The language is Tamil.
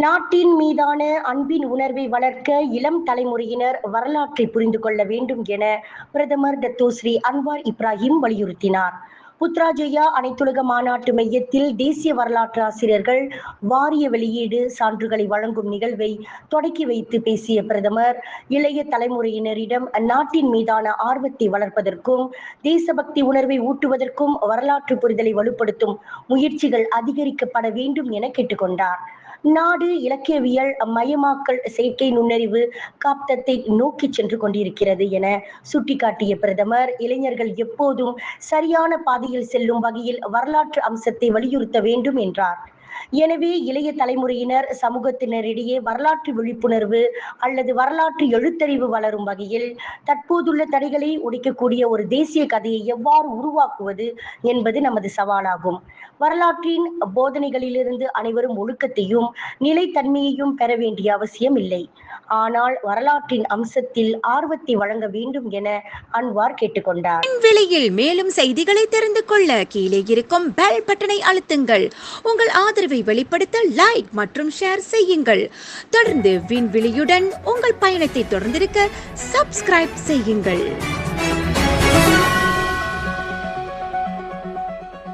நாட்டின் மீதான அன்பின் உணர்வை வளர்க்க இளம் தலைமுறையினர் வரலாற்றை புரிந்து கொள்ள வேண்டும் என பிரதமர் டத்தோஸ்ரீ அன்வார் இப்ராஹிம் வலியுறுத்தினார். புத்ராஜயா அனைத்துலக மாநாட்டு மையத்தில் தேசிய வரலாற்று ஆசிரியர்கள் வாரிய வெளியீடு சான்றுகளை வழங்கும் நிகழ்வை தொடக்கி வைத்து பேசிய பிரதமர் இளைய தலைமுறையினரிடம் நாட்டின் மீதான ஆர்வத்தை வளர்ப்பதற்கும் தேசபக்தி உணர்வை ஊட்டுவதற்கும் வரலாற்று புரிதலை வலுப்படுத்தும் முயற்சிகள் அதிகரிக்கப்பட வேண்டும் என கேட்டுக்கொண்டார். நாடு இலக்கியவியல் மயமாக்கல் செயற்கை நுண்ணறிவு காப்தத்தை நோக்கி சென்று கொண்டிருக்கிறது என சுட்டிக்காட்டிய பிரதமர் இளைஞர்கள் எப்போதும் சரியான பாதையில் செல்லும் வகையில் வரலாற்று அம்சத்தை வலியுறுத்த வேண்டும் என்றார். எனவே இளைய தலைமுறையினர் சமூகத்தினரிடையே வரலாற்று விழிப்புணர்வு அல்லது வரலாற்று எழுத்தறிவு வளரும் வகையில் தற்போதுள்ள தடைகளை உடைக்கக்கூடிய ஒரு தேசிய கதையை எவ்வாறு உருவாக்குவது என்பது நமது சவாலாகும். வரலாற்றின் போதனைகளிலிருந்து அனைவரும் ஒழுக்கத்தையும் நிலைத்தன்மையையும் பெற வேண்டிய அவசியம் இல்லை. ஆனால் வரலாற்றின் அம்சத்தில் ஆர்வத்தை வழங்க வேண்டும் என அன்வார் கேட்டுக்கொண்டார். விலையில் மேலும் செய்திகளை தெரிந்து கொள்ள கீழே இருக்கும் பெல் பட்டனை அழுத்துங்கள். உங்கள் ஆதரவை வெளிப்படுத்த லைக் மற்றும் ஷேர் செய்யுங்கள். தொடர்ந்து விண்வெளியுடன் உங்கள் பயணத்தை தொடர்ந்திருக்க சப்ஸ்கிரைப் செய்யுங்கள்.